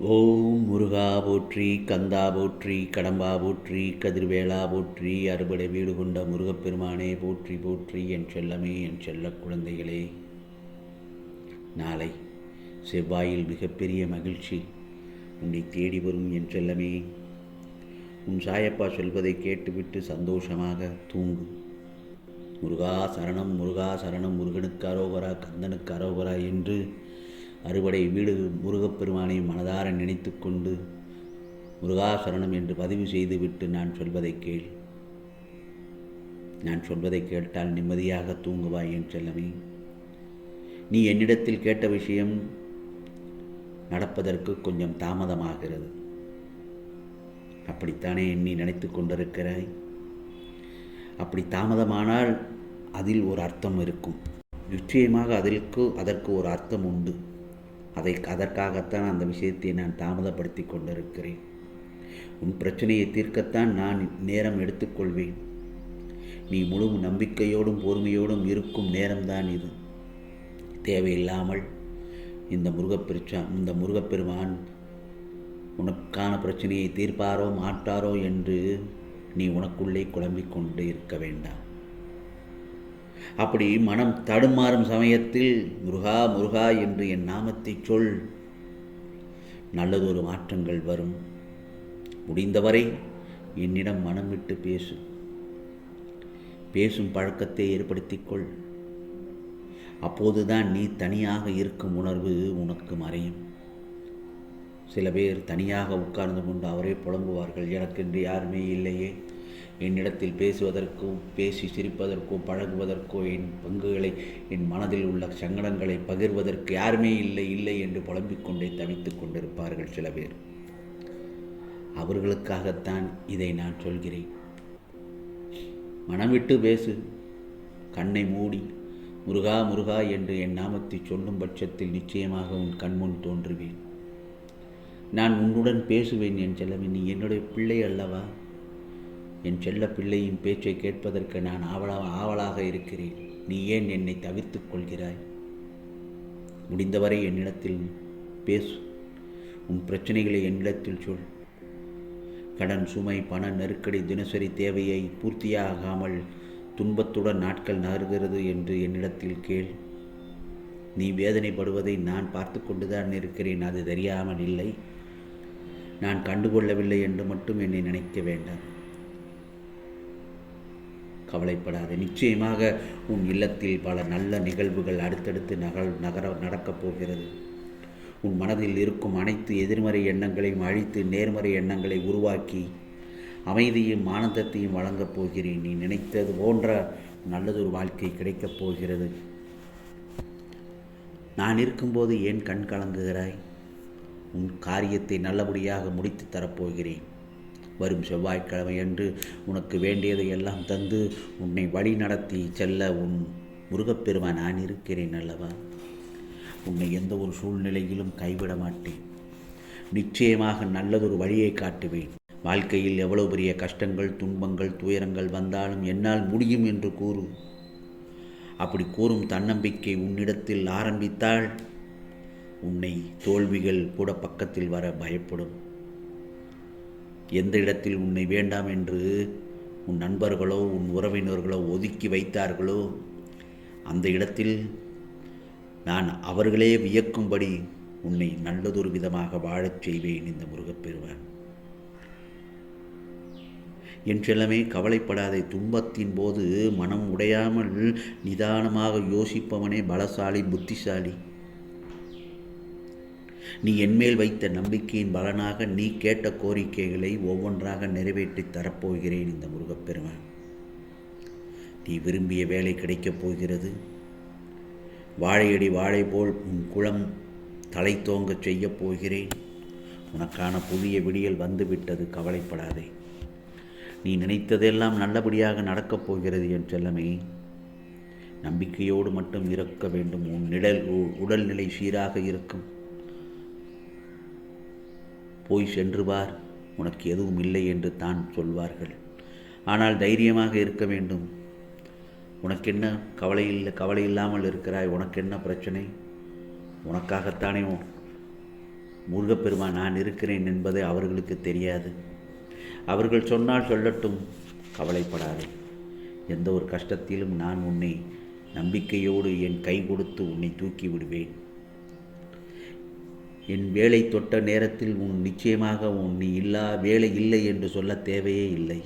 ஓம் முருகா போற்றி கந்தா போற்றி கடம்பா போற்றி கதிர்வேளா போற்றி அறுபடை வீடு கொண்ட முருகப்பெருமானே போற்றி போற்றி என் செல்லமே என் செல்ல குழந்தைகளே. நாளை செவ்வாயில் மிகப்பெரிய மகிழ்ச்சி. உன்னை தேடி வரும் என் செல்லமே. உன் சாயப்பா சொல்வதை கேட்டுவிட்டு சந்தோஷமாக தூங்கு. முருகா சரணம் முருகா சரணம் முருகனுக்கு அரோகரா கந்தனுக்கு அரோகரா என்று அறுபடை வீடு முருகப்பெருமானை மனதார நினைத்து கொண்டு முருகா சரணம் என்று பதிவு செய்துவிட்டு நான் சொல்வதை கேள். நான் சொல்வதை கேட்டால் நிம்மதியாக தூங்குவாய் என் செல்லமே. நீ என்னிடத்தில் கேட்ட விஷயம் நடப்பதற்கு கொஞ்சம் தாமதமாகிறது. அப்படித்தானே எண்ணி நினைத்து கொண்டிருக்கிறாய்? அப்படி தாமதமானால் அதில் ஒரு அர்த்தம் இருக்கும். நிச்சயமாக அதற்கு அதற்கு ஒரு அர்த்தம் உண்டு. அதை அதற்காகத்தான் அந்த விஷயத்தை நான் தாமதப்படுத்தி கொண்டிருக்கிறேன். உன் பிரச்சனையை தீர்க்கத்தான் நான் நேரம் எடுத்துக்கொள்வேன். நீ முழு நம்பிக்கையோடும் பொறுமையோடும் இருக்கும் நேரம்தான் இது. தேவையில்லாமல் இந்த முருகப்பெருச்சா இந்த முருகப்பெருமான் உனக்கான பிரச்சனையை தீர்ப்பாரோ மாட்டாரோ என்று நீ உனக்குள்ளே குழம்பிக் கொண்டு இருக்க வேண்டாம். அப்படி மனம் தடுமாறும் சமயத்தில் முருகா முருகா என்று என் நாமத்தை சொல். நல்லதொரு மாற்றங்கள் வரும். முடிந்தவரை என்னிடம் மனம் விட்டு பேசு. பேசும் பழக்கத்தை ஏற்படுத்திக்கொள் அப்போதுதான் நீ தனியாக இருக்கும் உணர்வு உனக்கு மறையும். சில பேர் தனியாக உட்கார்ந்து கொண்டு அவரே புலம்புவார்கள். எனக்கென்று யாருமே இல்லையே. என்னிடத்தில் பேசுவதற்கோ பேசி சிரிப்பதற்கோ பழகுவதற்கோ என் பங்குகளை என் மனதில் உள்ள சங்கடங்களை பகிர்வதற்கு யாருமே இல்லை இல்லை என்று புலம்பிக் கொண்டே தவித்துக் கொண்டிருப்பார்கள் சில பேர். அவர்களுக்காகத்தான் இதை நான் சொல்கிறேன். மனமிட்டு பேசு. கண்ணை மூடி. முருகா முருகா என்று என் நாமத்தை சொல்லும் பட்சத்தில் நிச்சயமாக உன் கண்முன் தோன்றுவேன். நான் உன்னுடன் பேசுவேன் என் செல்லமே. நீ என்னுடைய பிள்ளை அல்லவா? என் செல்ல பிள்ளையின் பேச்சை கேட்பதற்கு நான் ஆவலாக ஆவலாக இருக்கிறேன். நீ ஏன் என்னை தவிர்த்து கொள்கிறாய்? முடிந்தவரை என்னிடத்தில் பேசு. உன் பிரச்சனைகளை என்னிடத்தில் சொல். கடன் சுமை பண நெருக்கடி தினசரி தேவையை பூர்த்தியாகாமல் துன்பத்துடன் நாட்கள் நகர்கிறது என்று என்னிடத்தில் கேள். நீ வேதனைப்படுவதை நான் பார்த்து கொண்டுதான் இருக்கிறேன். அது தெரியாமல் இல்லை. நான் கண்டுகொள்ளவில்லை என்று மட்டும் என்னை நினைக்க வேண்டாம். கவலைப்படாத. நிச்சயமாக உன் இல்லத்தில் பல நல்ல நிகழ்வுகள் அடுத்தடுத்து நகல் நகர நடக்கப் போகிறது. உன் மனதில் இருக்கும் அனைத்து எதிர்மறை எண்ணங்களையும் அழித்து நேர்மறை எண்ணங்களை உருவாக்கி அமைதியும் ஆனந்தத்தையும் வழங்கப் போகிறேன். நீ நினைத்தது போன்ற நல்லதொரு வாழ்க்கை கிடைக்கப் போகிறது. நான் இருக்கும்போது ஏன் கண் கலங்குகிறாய்? உன் காரியத்தை நல்லபடியாக முடித்து தரப்போகிறேன். வரும் செவ்வாய்க்கிழமை அன்று உனக்கு வேண்டியதை எல்லாம் தந்து உன்னை வழி நடத்தி செல்ல உன் முருகப்பெருமான் நான் இருக்கிறேன் அல்லவா? உன்னை எந்த ஒரு சூழ்நிலையிலும் கைவிட மாட்டேன். நிச்சயமாக நல்லதொரு வழியை காட்டுவேன். வாழ்க்கையில் எவ்வளவு பெரிய கஷ்டங்கள் துன்பங்கள் துயரங்கள் வந்தாலும் என்னால் முடியும் என்று கூறு. அப்படி கூறும் தன்னம்பிக்கை உன்னிடத்தில் ஆரம்பித்தால் உன்னை தோல்விகள் கூட பக்கத்தில் வர பயப்படும். எந்த இடத்தில் உன்னை வேண்டாம் என்று உன் நண்பர்களோ உன் உறவினர்களோ ஒதுக்கி வைத்தார்களோ அந்த இடத்தில் நான் அவர்களே வியக்கும்படி உன்னை நல்லதொரு விதமாக வாழச் செய்வேன் இந்த முருகப்பெருமான். என் செல்லமே கவலைப்படாதே துன்பத்தின் போது மனம் உடையாமல் நிதானமாக யோசிப்பவனே பலசாலி புத்திசாலி. நீ என்மேல் வைத்த நம்பிக்கையின் பலனாக நீ கேட்ட கோரிக்கைகளை ஒவ்வொன்றாக நிறைவேற்றி தரப்போகிறேன் இந்த முருகப்பெருமான். நீ விரும்பிய வேலை கிடைக்கப் போகிறது. வாழையடி வாழை போல் உன் குளம் தலை தோங்கச் செய்யப் போகிறேன். உனக்கான புதிய விடியல் வந்துவிட்டது கவலைப்படாதே. நீ நினைத்ததெல்லாம் நல்லபடியாக நடக்கப் போகிறது என் செல்லமே. நம்பிக்கையோடு மட்டும் இருக்க வேண்டும். உன் நிழல் உடல்நிலை சீராக இருக்கும். போய் சென்று பார். உனக்கு எதுவும் இல்லை என்று தான் சொல்வார்கள். ஆனால் தைரியமாக இருக்க வேண்டும். உனக்கு என்ன கவலை இல்லை கவலை இல்லாமல் இருக்கிறாய் உனக்கு என்ன பிரச்சனை? உனக்காகத்தானே முருகப்பெருமான் நான் இருக்கிறேன் என்பது அவர்களுக்கு தெரியாது. அவர்கள் சொன்னால் சொல்லட்டும் கவலைப்படாதே. எந்த ஒரு கஷ்டத்திலும் நான் உன்னை நம்பிக்கையோடு என் கை கொடுத்து உன்னை தூக்கி விடுவேன். என் வேலை தொட்ட நேரத்தில் உன் நிச்சயமாக உன் நீ இல்லா வேலை இல்லை என்று சொல்ல தேவையே இல்லை.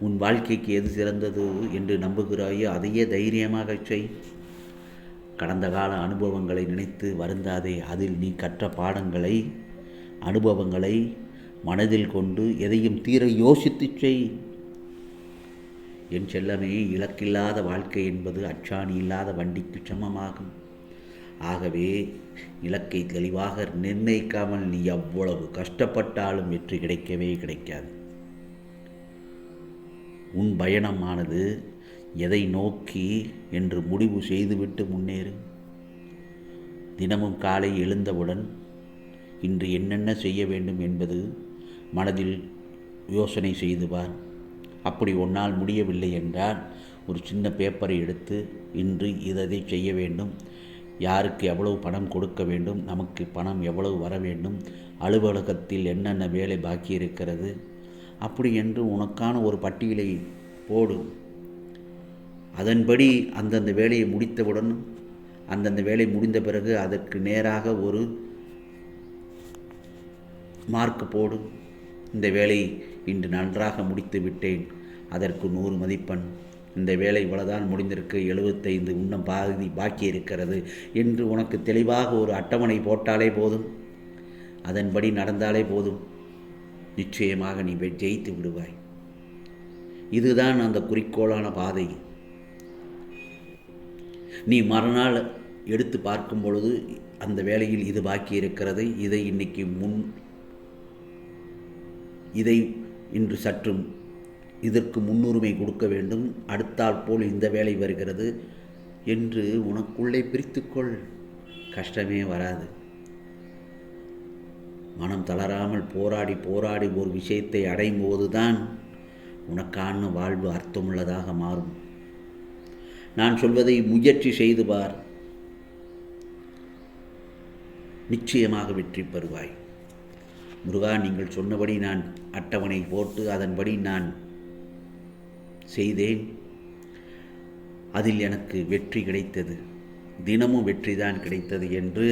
உன் வாழ்க்கைக்கு எது சிறந்தது என்று நம்புகிறாயோ அதையே தைரியமாக செய். கடந்த கால அனுபவங்களை நினைத்து வருந்தாதே அதில் நீ கற்ற பாடங்களை அனுபவங்களை மனதில் கொண்டு எதையும் தீர யோசித்துச் செய். என் செல்லமே இலக்கில்லாத வாழ்க்கை என்பது அச்சாணி இல்லாத வண்டிக்கு சமமாகும். ஆகவே இலக்கை தெளிவாக நிர்ணயிக்காமல் நீ எவ்வளவு கஷ்டப்பட்டாலும் வெற்றி கிடைக்கவே கிடைக்காது. உன் பயணமானது எதை நோக்கி என்று முடிவு செய்துவிட்டு முன்னேறு. தினமும் காலை எழுந்தவுடன் இன்று என்னென்ன செய்ய வேண்டும் என்பது மனதில் யோசனை செய்துவார் அப்படி ஒன்னால் முடியவில்லை என்றால் ஒரு சின்ன பேப்பரை எடுத்து இன்று இதை செய்ய வேண்டும். யாருக்கு எவ்வளவு பணம் கொடுக்க வேண்டும் நமக்கு பணம் எவ்வளவு வர வேண்டும் அலுவலகத்தில் என்னென்ன வேலை பாக்கி இருக்கிறது? அப்படி என்று உனக்கான ஒரு பட்டியலை போடு. அதன்படி அந்தந்த வேலையை முடித்தவுடன் அந்தந்த வேலை முடிந்த பிறகு அதற்கு நேராக ஒரு மார்க் போடு. இந்த வேலை இன்று நன்றாக முடித்து விட்டேன் அதற்கு நூறு மதிப்பெண். இந்த வேலை இவ்வளவுதான் முடிந்திருக்கு எழுபத்தைந்து இன்னும் பாதி பாக்கி இருக்கிறது என்று உனக்கு தெளிவாக ஒரு அட்டவணை போட்டாலே போதும். அதன்படி நடந்தாலே போதும். நிச்சயமாக நீ ஜெயித்து விடுவாய். இதுதான் அந்த குறிக்கோளான பாதை. நீ மறுநாள் எடுத்து பார்க்கும் பொழுது அந்த வேலையில் இது பாக்கி இருக்கிறது. இதை இன்னைக்கு முன் இதை இன்று சற்றும் இதற்கு முன்னுரிமை கொடுக்க வேண்டும். அடுத்தாற் போல் இந்த வேலை வருகிறது என்று உனக்குள்ளே பிரித்துக்கொள். கஷ்டமே வராது. மனம் தளராமல் போராடி போராடி ஒரு விஷயத்தை அடையும் போதுதான் உனக்கான வாழ்வு அர்த்தமுள்ளதாக மாறும். நான் சொல்வதை முயற்சி செய்து பார். நிச்சயமாக வெற்றி பெறுவாய். முருகா நீங்கள் சொன்னபடி நான் அட்டவணை போட்டு அதன்படி நான் செய்தேன். அதில் எனக்கு வெற்றி கிடைத்தது. தினமும் வெற்றிதான் கிடைத்தது என்று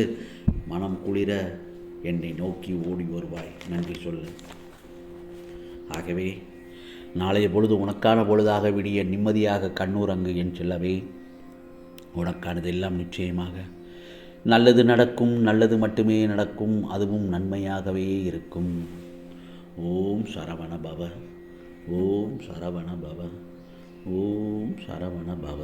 மனம் குளிர என்னை நோக்கி ஓடி வருவாய். நன்றி சொல்லு. ஆகவே நாளைய பொழுது உனக்கான பொழுதாக விடிய நிம்மதியாக கண்ணூரங்கு என் செல்லவே. உனக்கானதெல்லாம் நிச்சயமாக. நல்லது நடக்கும் நல்லது மட்டுமே நடக்கும் அதுவும் நன்மையாகவே இருக்கும். ஓம் சரவண பவ ஓம் சரவண பவ ஓம் சரவண பவ